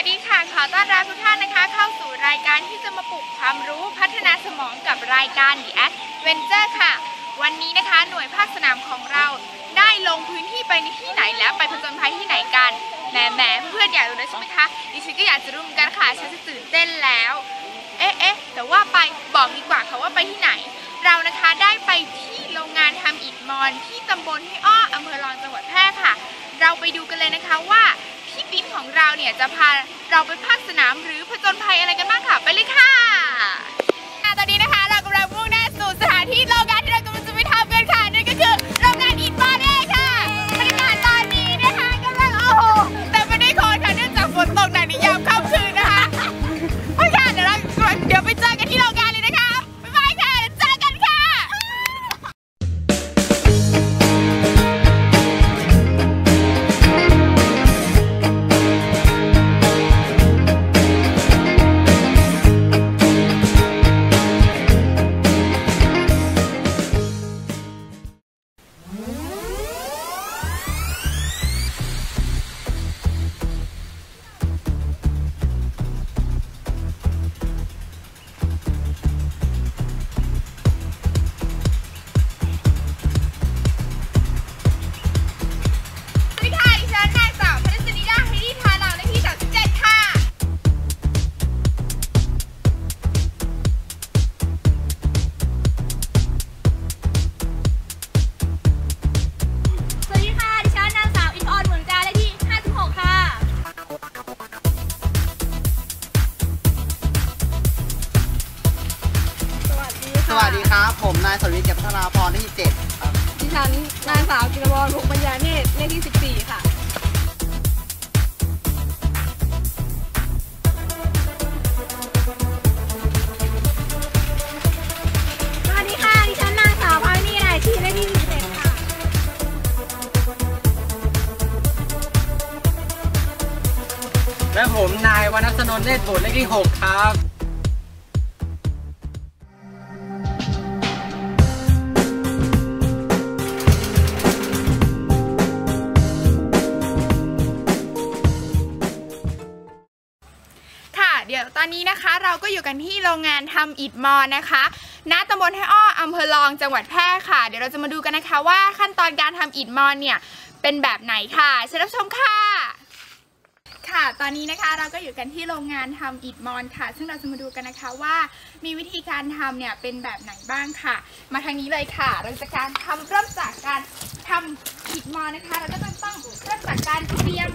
วัสดีค่ะ ขอต้อนรับทุกท่านนะคะ เข้าสู่รายการที่จะมาปลุกความรู้พัฒนาสมองกับรายการ The Adventure ค่ะ วันนี้นะคะหน่วยภาคสนามของเราได้ลงพื้นที่ไปในที่ไหนแล้วไปผจญภัยที่ไหนกันแหมแหมเพื่อนอยากรู้แล้วใช่ไหมคะดิฉันก็อยากจะรู้เหมือนกันค่ะฉันจะตื่นเต้นแล้ว เอ๊ะเอ๊ะแต่ว่าไปบอกดีกว่าค่ะว่าไปที่ไหน เรานะคะได้ไปที่โรงงานทำอิฐมอนที่ตำบลห้วยอ้ออำเภอรองจังหวัดแพร่ค่ะ เราไปดูกันเลยนะคะว่า ของเราเนี่ยจะพาเราไปภาคสนามหรือผจญภัยอะไรกันบ้างค่ะ ไปเลยค่ะอ่ตอนนี้นะคะเรากำลังมุ่งหน้าสู่สถานที่ ที่ 6 ครับค่ะเดี๋ยวตอนนี้นะคะเราก็อยู่กันที่โรงงานทำอิฐมอนนะคะณตำบลให้อ้ออำเภอรองจังหวัดแพร่ค่ะ เดี๋ยวเราจะมาดูกันนะคะว่าขั้นตอนการทำอิฐมอนเนี่ยเป็นแบบไหนค่ะเชิญรับชมค่ะ ค่ะ ตอนนี้นะคะเราก็อยู่กันที่โรงงานทำอิฐมอนค่ะ ซึ่งเราจะมาดูกันนะคะว่ามีวิธีการทำเนี่ยเป็นแบบไหนบ้างค่ะ มาทางนี้เลยค่ะ เราจะการทำเริ่มจากการทำอิฐมอนนะคะ เราก็ต้องต้องเริ่มจากการเตรียม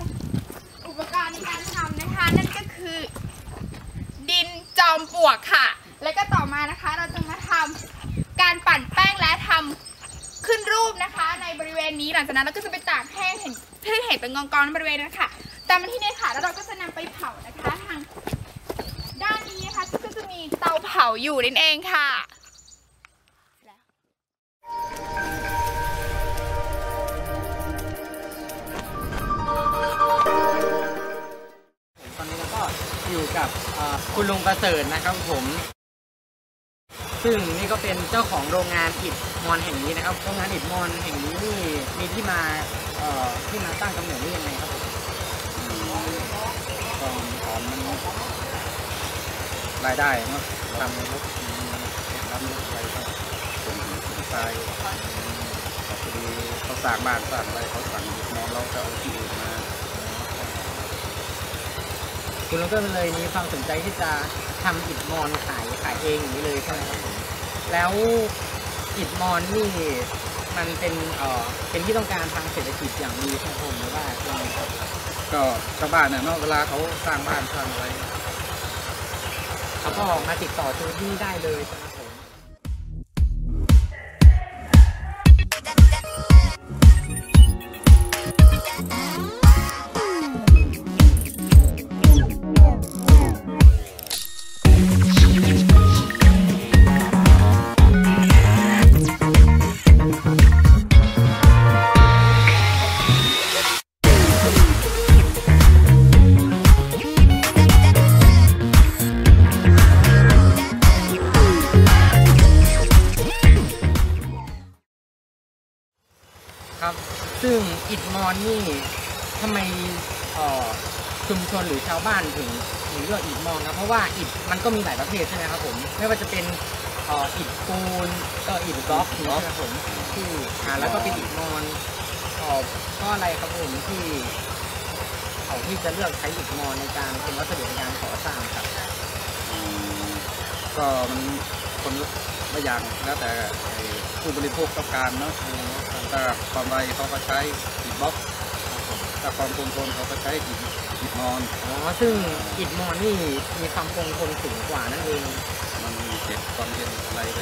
อุปกรณ์ในการทำนะคะ นั่นก็คือ ดินจอมปลวกค่ะ แล้วก็ต่อมานะคะ เราจะมาทำการปั่นแป้งและทำขึ้นรูปนะคะ ในบริเวณนี้หลังจากนั้นเราก็จะไปตากแห้งเห็นเพื่อเห็นเป็นกองๆในบริเวณนั้นค่ะ ตามมาที่นี่ค่ะ แล้วเราก็จะนำไปเผานะคะทางด้านนี้นะคะก็จะมีเตาเผาอยู่นั่นเองค่ะตอนนี้เราก็อยู่กับคุณลุงประเสริฐนะครับผม ซึ่งนี่ก็เป็นเจ้าของโรงงานอิฐมอนแห่งนี้นะครับ โรงงานอิฐมอนแห่งนี้นี่มีที่มาที่มาตั้งกำเนิดนี่ยังไงครับผม ตอนตอนมันรายได้เนาะทำรถทำรถอะไรก็คนคนตายพอดีเขาสร้างบ้านสร้างอะไรเขาสั่งนอนเราก็เอาที่อื่นมาคุณลุงก็เลยมีความสนใจที่จะทำอิฐมอนขายขายเองอย่างนี้เลยใช่ไหมครับแล้วอิฐมอนนี่มันเป็นเอ่อเป็นที่ต้องการทางเศรษฐกิจอย่างดีใช่ไหมผมหรือว่ายังไงครับ ก็ชาวบ้านเนี่ยเนาะเวลาเขาสร้างบ้านสร้างอะไร เขาก็มาติดต่อซื้อที่นี่ได้เลยใช่ไหม อิฐมอนนี่ทำไมเอ่อชุมชนหรือชาวบ้านถึงถึงเลือกอิฐมอนครับเพราะว่าอิฐมันก็มีหลายประเภทใช่ไหมครับผมไม่ว่าจะเป็นเอ่ออิฐปูนเอออิฐบล็อกใช่ไหมครับผมที่อ่าแล้วก็เป็นอิฐมอนเอ่อเพราะอะไรครับผมที่เขาที่จะเลือกใช้อิฐมอนในการเป็นวัสดุในการก่อสร้างครับอืมก็มันคนละอย่างแล้วแต่ไอ้ผู้บริโภคต้องการเนาะถ้าความไวเขาก็ใช้ อิฐบล็อกถ้าความคงทนเขาก็ใช้อิฐอิฐมอนอ๋อซึ่งอิฐมอนนี่มีความคงทนสูงกว่านั่นเองมันมีเก็บความเย็นอะไรไป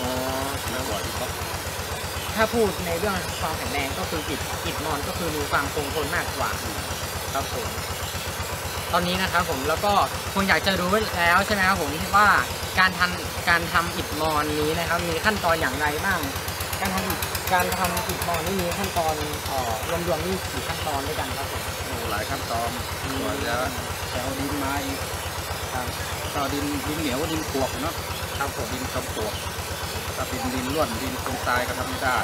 อ๋อแล้วกว่าอิฐบล็อกถ้าพูดในเรื่องความแข็งแรงก็คืออิฐอิฐมอนก็คือมีความคงทนมากกว่าครับผมตอนนี้นะครับผมแล้วก็คงอยากจะรู้แล้วใช่ไหมครับผมว่าการทำการทำอิฐมอนนี้นะครับ มีขั้นตอนอย่างไรบ้าง การทำอิฐ การทำอิฐมอนนี่มีขั้นตอนเอ่อรวมๆนี่กี่ขั้นตอนด้วยกันครับผมโอ้หลายขั้นตอนกว่าจะจะเอาดินมาอีกครับก็ดินดินเหนียวดินปวกเนาะครับผมดินกำปวกถ้าเป็นดินร่วนดินโครงทรายก็ทำไม่ได้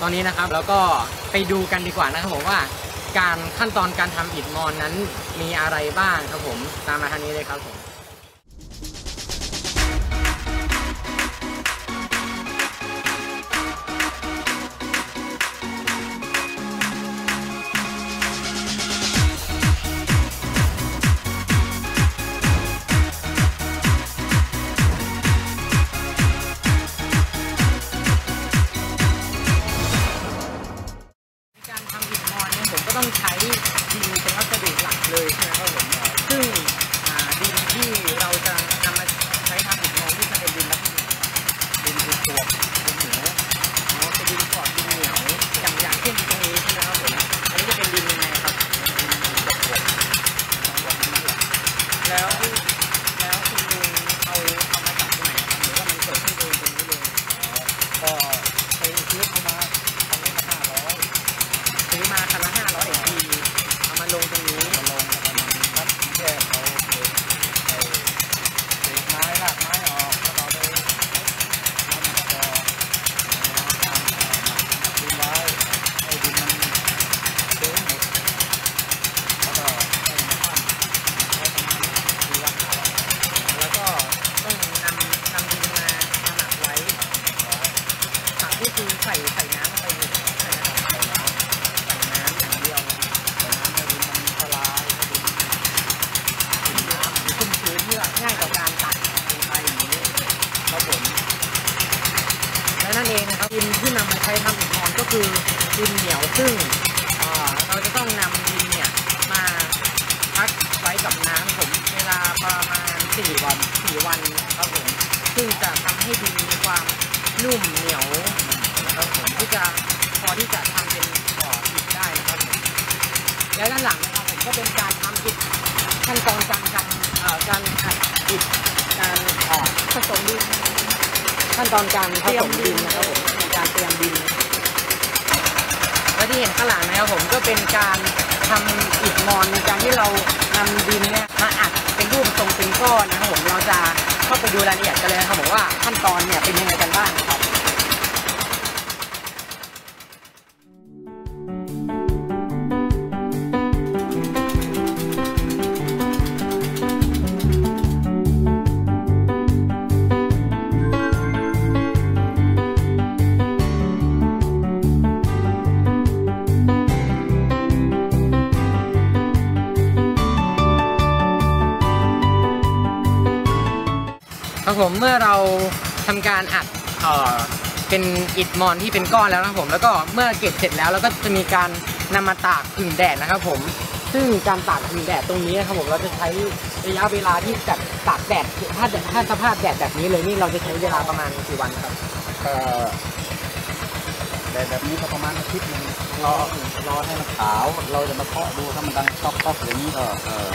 ตอนนี้นะครับแล้วก็ไปดูกันดีกว่านะครับผมว่า การขั้นตอนการทำอิฐมอนนั้นมีอะไรบ้างครับผมตามมาทางนี้เลยครับผม นุ่มเหนียวนะครับผมที่จะพอที่จะทำเป็นบ่ออิฐได้นะครับผมและด้านหลังนะครับผมก็เป็นการทำอิฐขั้นตอนการทำเอ่อการอัดอิฐการเอ่อผสมดินขั้นตอนการผสมดินนะครับผมในการเตรียมดินและที่เห็นข้างหลังนะครับผมก็เป็นการทำอิฐมอนในการที่เรานำดินเนี่ยมาอัดเป็นรูปทรงเป็นก้อนนะครับผมเราจะ เข้าไปดูรายละเอียดกันเลยนะครับผมว่าขั้นตอนเนี่ยเป็นยังไงกันบ้างครับ ครับผมเมื่อเราทำการอัดเอ่อเป็นอิฐมอนที่เป็นก้อนแล้วนะครับผมแล้วก็เมื่อเก็บเสร็จแล้วเราก็จะมีการนำมาตากผึ่งแดดนะครับผมซึ่งการตากผึ่งแดดตรงนี้นะครับผมเราจะใช้ระยะเวลาที่แบบตากแดดถ้าถ้าสภาพแดดแบบนี้เลยนี่เราจะใช้เวลาประมาณกี่วันครับก็แต่แบบนี้ก็ประมาณอาทิตย์หนึงรอรอให้มันขาว เราจะมาเคาะดูถ้ามันดังต๊อกต๊อกอย่างนี้ก็เออ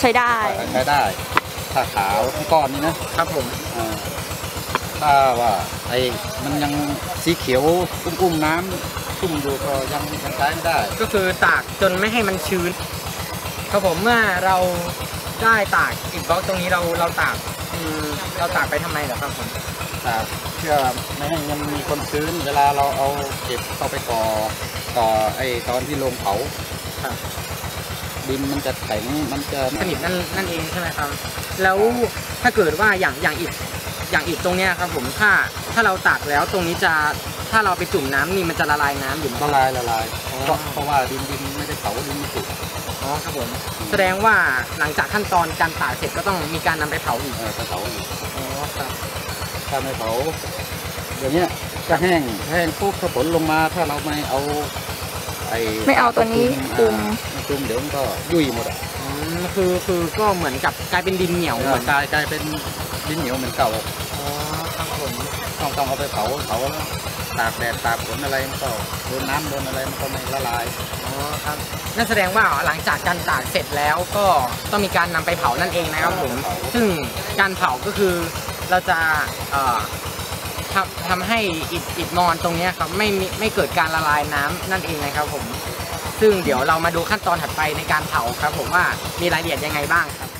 ใช้ได้ใช้ได้ ถ้าขาวที่ก้อนนี้นะครับผมเออถ้าว่าไอ้มันยังสีเขียวอุ้มๆน้ำชุ่มอยู่ก็ยังยังใช้ไม่ได้ ก็คือตากจนไม่ให้มันชื้น ครับผมเมื่อเราได้ตากอิฐบล็อกตรงนี้เราเราตากอืมเราตากไปทำไมเหรอครับผมแต่เพื่อไม่ให้ยังมีคนชื้นเวลาเราเอาเก็บเข้าไปก่อก่อไอ้ตอนที่ลงเผาครับ ดินมันจะแข็งมันจะสนิทนั่นนั่นเองใช่ไหมครับ แล้วถ้าเกิดว่าอย่างอย่างอิฐอย่างอิฐตรงเนี้ยครับผมถ้าถ้าเราตากแล้วตรงนี้จะถ้าเราไปจุ่มน้ำนี่มันจะละลายน้ำอยู่ไหมละลายละลายอ๋อเพราะเพราะว่าดินดินไม่ได้เผาดินไม่สุกอ๋อครับผมแสดงว่าหลังจากขั้นตอนการตากเสร็จก็ต้องมีการนำไปเผาอีกเออถ้าเผาอีกอ๋อครับถ้าไม่เผาเดี๋ยวเนี้ยจะแห้งแห้งปุ๊บถ้าฝนลงมาถ้าเราไม่เอา ไอ้ไม่เอาตัวนี้คลุมอ่าไม่คลุมเดี๋ยวมันก็ยุ่ยหมดอะอืมคือคือก็เหมือนกับกลายเป็นดินเหนียวเหเหมืมืออนนกลายกลายเป็นดินเหนียวเหมือนเก่าอ๋อครับผมต้องต้องเอาไปเผาเผาแล้วตากแดดตากฝนอะไรมันก็โดนน้ำโดนอะไรมันก็ไม่ละลายอ๋อครับนั่นแสดงว่าหลังจากการตากเสร็จแล้วก็ต้องมีการนำไปเผานั่นเองนะครับผมซึ่งการเผาก็คือเราจะเอ่อ ทำทำให้อิฐอิฐมอนตรงนี้ครับไม่มีไม่เกิดการละลายน้ำนั่นเองนะครับผม ซึ่งเดี๋ยวเรามาดูขั้นตอนถัดไปในการเผาครับ ผมว่ามีรายละเอียดยังไงบ้างครับ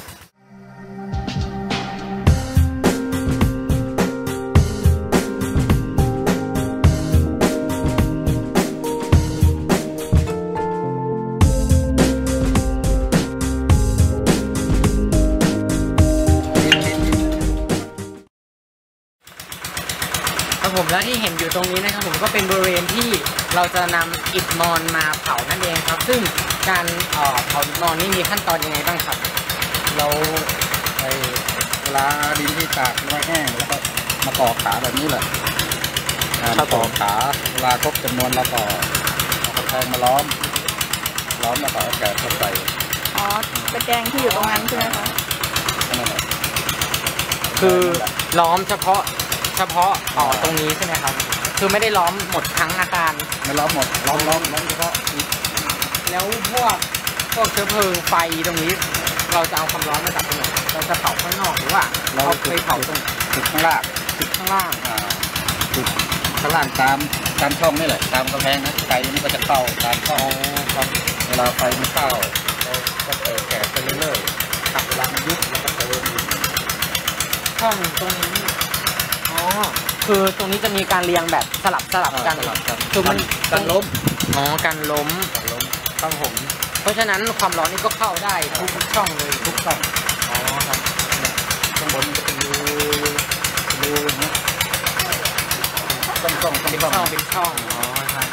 ที่เห็นอยู่ตรงนี้นะครับผมก็เป็นบริเวณที่เราจะนำอิฐมอนมาเผานั่นเองครับ ซึ่งการเอ่อเผาอิฐมอนนี่มีขั้นตอนยังไงบ้างครับ เราไอ้เวลาดินที่ตากไว้แห้งแล้วก็มาต่อขาแบบนี้แหละอ่าครัมาบต่อผมขาเวลาครบจำนวนเราก็เอาตะแกรงมาล้อม ล้อมแล้วก็เอาแกะเข้าใส่อ๋อตะแกรงที่อยู่ตรงนั้นใช่ไหมคะแค่นั้นแหละคือล้อมเฉพาะเฉพาะอ๋อตรงนี้ใช่ไหมครับ คือไม่ได้ล้อมหมดทั้งอาคารไม่ล้อมหมดล้อมล้อมล้อมเฉพาะอิฐแล้วพวกพวกเชื้อเพลิงไฟตรงนี้ เราจะเอาความร้อนมาจากตรงไหนเราจะเผาข้างนอกหรือว่าเราไปเผาตรงจุดข้างล่างจุดข้างล่างอ่าจุดข้างล่างตามตามช่องนี่แหละตามกำแพงนะไฟนี่ก็จะเข้าตามช่องครับเวลาไฟมันเข้าเราก็เติมแก๊สไปเรื่อยๆครับเวลามันยุบเราก็เติมอีกช่องตรงนี้อ๋อ คือตรงนี้จะมีการเรียงแบบสลับสลับกันสลับกันคือมันกันล้มอ๋อการล้มกันล้มครับผมเพราะฉะนั้นความร้อนนี่ก็เข้าได้ทุกช่องเลยทุกช่องอ๋อครับข้างบนมันจะเป็นรูรูอย่างเงี้ยช่องช่องช่องเป็นช่องช่องเป็นช่องอ๋อครับ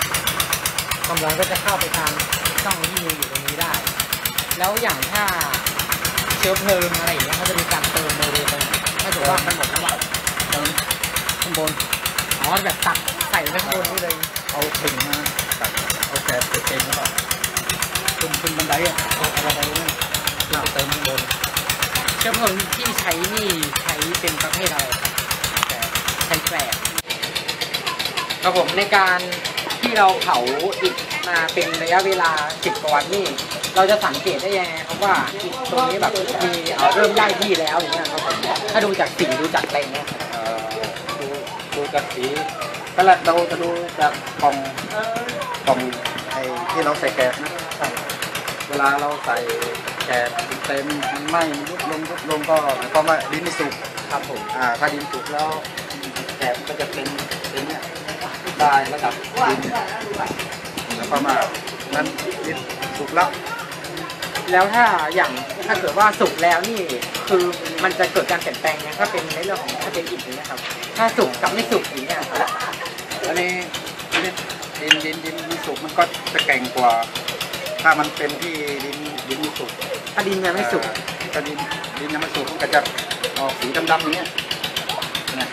ความร้อนก็จะเข้าไปตามช่องที่มีอยู่ตรงนี้ได้ แล้วอย่างถ้าเชื้อเพลิงอะไรอย่างเงี้ยเขาจะมีการเติมบริเวณตรงไหนถ้าถือว่ามันหมดแล้วอะ ข้างบน อ๋อแบบตักใส่ไว้ข้างบนนี่เลย เอาถึงมาตัดเอาแก๊สไปเต็มแล้วก็ขึ้นขึ้นบันไดอะเอาเอาบันไดนี่ขึ้นไปเติมข้างบนเชื้อเพลิงที่ใช้นี่ใช้เป็นประเภทอะไรครับแก๊สใช้แกลบครับผมในการที่เราเผาอิฐมาเป็นระยะเวลาสิบกว่าวันนี่เราจะสังเกตได้ยังไงครับว่าอิฐตรงนี้แบบมีเอ่อเริ่มได้ที่แล้วอย่างเงี้ยครับผมถ้าดูจากสีดูจากอะไรเงี้ยครับเอ่อดู ดูจากสีก็แรกเราจะดูจากกล่องกล่องไอ้ที่เราใส่แก๊สนะเวลาเราใส่แก๊สเต็มมันไหม้มันยุบลงยุบลงก็หมายความว่าดินไม่สุกครับผมอ่าถ้าดินสุกแล้วแกบก็จะเป็นเป็นเนี่ยได้ระดับดินแล้วก็มานั้นดินสุกแล้วแล้วถ้าอย่างถ้าเกิดว่าสุกแล้วนี่คือมันจะเกิดการเปลี่ยนแปลงไงถ้าเป็นในเรื่องของ ถ้าเป็นอิฐอย่างเงี้ยครับ ถ้าสุกกับไม่สุกอย่างเงี้ยครับอันนี้อันนี้ดินดินดินดินสุกมันก็จะแก่งกว่า ถ้ามันเป็นที่ดินดินไม่สุกถ้าดินยังไม่สุกอ่าถ้าดินดินยังไม่สุกมันก็จะออกสีดำๆอย่างเงี้ยนะ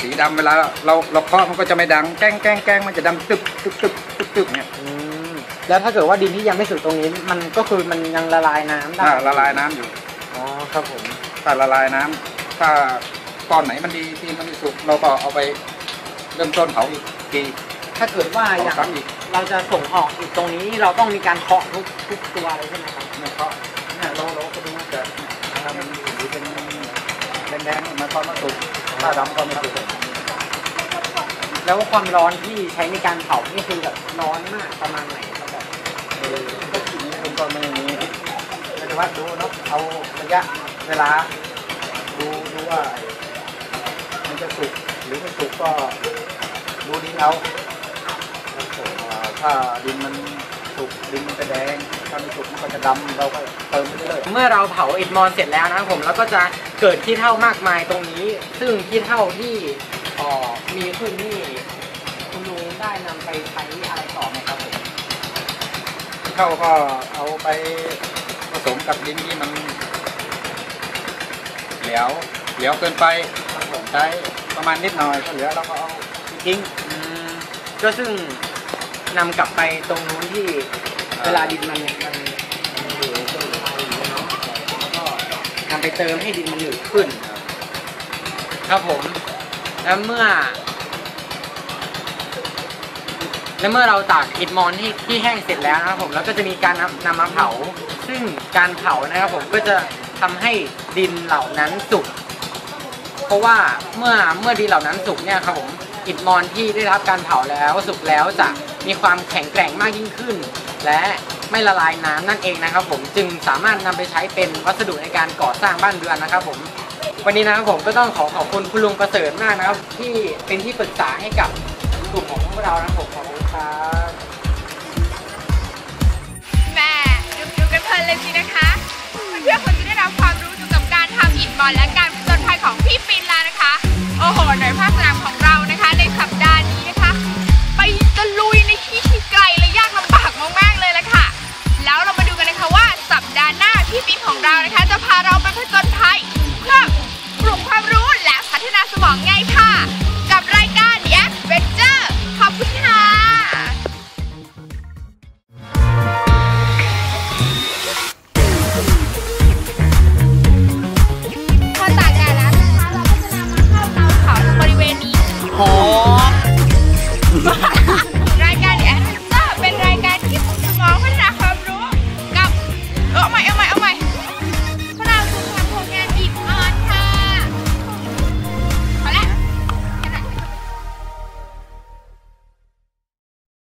สีดำเวลาเราเราเคาะมันก็จะไม่ดังแกล้งแกล้งแกล้งมันจะดังตึบตึบตึบตึบตึบเนี่ย อืมแล้วถ้าเกิดว่าดินที่ยังไม่สุกตรงนี้ มันก็คือมันยังละลายน้ำได้ถ้าละลายน้ำอยู่ อ๋อครับผม ถ้าละลายน้ำถ้า ก้อนไหนมันดีที่มันไม่สุกเราก็เอาไปเริ่มต้นเผาอีกทีถ้าเกิดว่าอเผาย่างซ้ำอีกเราจะส่งออกอีกตรงนี้เราต้องมีการเคาะทุกทุกตัวเลยใช่ไหมครับเนี่ยเขาเนี่ยเราเราก็ดูว่าจะถ้ามันสีเป็นแดงๆหมายความว่าสุกถ้าดำก็ไม่สุกแล้วความร้อนที่ใช้ในการเผานี่คือแบบร้อนมากประมาณไหนครับแบบเออก็ทีนี้มันก็ไม่มีไม่ได้วัดดูเนาะเอาระยะเวลาดูดูว่ามันจะสุก หรือไม่สุกก็ดูดินเอาอ่าถ้าดินมันสุกดินมันจะแดงถ้าไม่สุกมันก็จะดำเราก็เติมไปเรื่อยเมื่อเราเผาอิฐมอนเสร็จแล้วนะครับผมแล้วก็จะเกิดขี้เท่ามากมายตรงนี้ ซึ่งขี้เท่าที่เอ่อมีขึ้นนี่คุณลุงได้นำไปใช้อะไรต่อไหมครับผมๆเข้าก็เอาไปผสมกับดินที่มันเหลวเหลวเกินไปใช้ ประมาณนิดหน่อยก็เหลือเราก็เอาทิ้งอืมก็ซึ่งนำกลับไปตรงนู้นที่เวลาดินมันมันมันอยู่ตรงไทยเนาะแล้วก็นำไปเติมให้ดินมันหนืดขึ้น ครับผม แล้วเมื่อ และเมื่อเราตากอิฐมอนที่ที่แห้งเสร็จแล้วนะครับผมแล้วก็จะมีการนำนำมาเผา ซึ่งการเผานะครับผมก็จะทำให้ดินเหล่านั้นสุก เพราะว่าเมื่อเมื่อดินเหล่านั้นสุกเนี่ยครับผมอิฐมอนที่ได้รับการเผาแล้วสุกแล้วจะมีความแข็งแกร่งมากยิ่งขึ้น และไม่ละลายน้ำนั่นเองนะครับ ผมจึงสามารถนำไปใช้เป็นวัสดุในการก่อสร้างบ้านเรือนนะครับ ผม วันนี้นะครับผมก็ต้องขอขอบคุณคุณลุงประเสริฐมากนะครับ ที่เป็นที่ปรึกษาให้กับกลุ่มของพวกเรานะครับผมขอบคุณครับแม่ดูดูกันเพลินเลยสินะคะเพื่อนๆคงจะได้รับความรู้เกี่ยวกับการทำอิฐมอนและการ ผจญภัยของพี่ปินแล้วนะคะ โอ้โหหน่วยภาคสนามของเรานะคะ ในสัปดาห์นี้นะคะ ไปตะลุยในที่ที่ไกลและยากลำบากมากๆเลยละค่ะ แล้วเรามาดูกันนะคะว่าสัปดาห์หน้าพี่ปินของเรานะคะ จะพาเราไปผจญภัยเพื่อปลุกความรู้และพัฒนาสมองไงค่ะ กับรายการ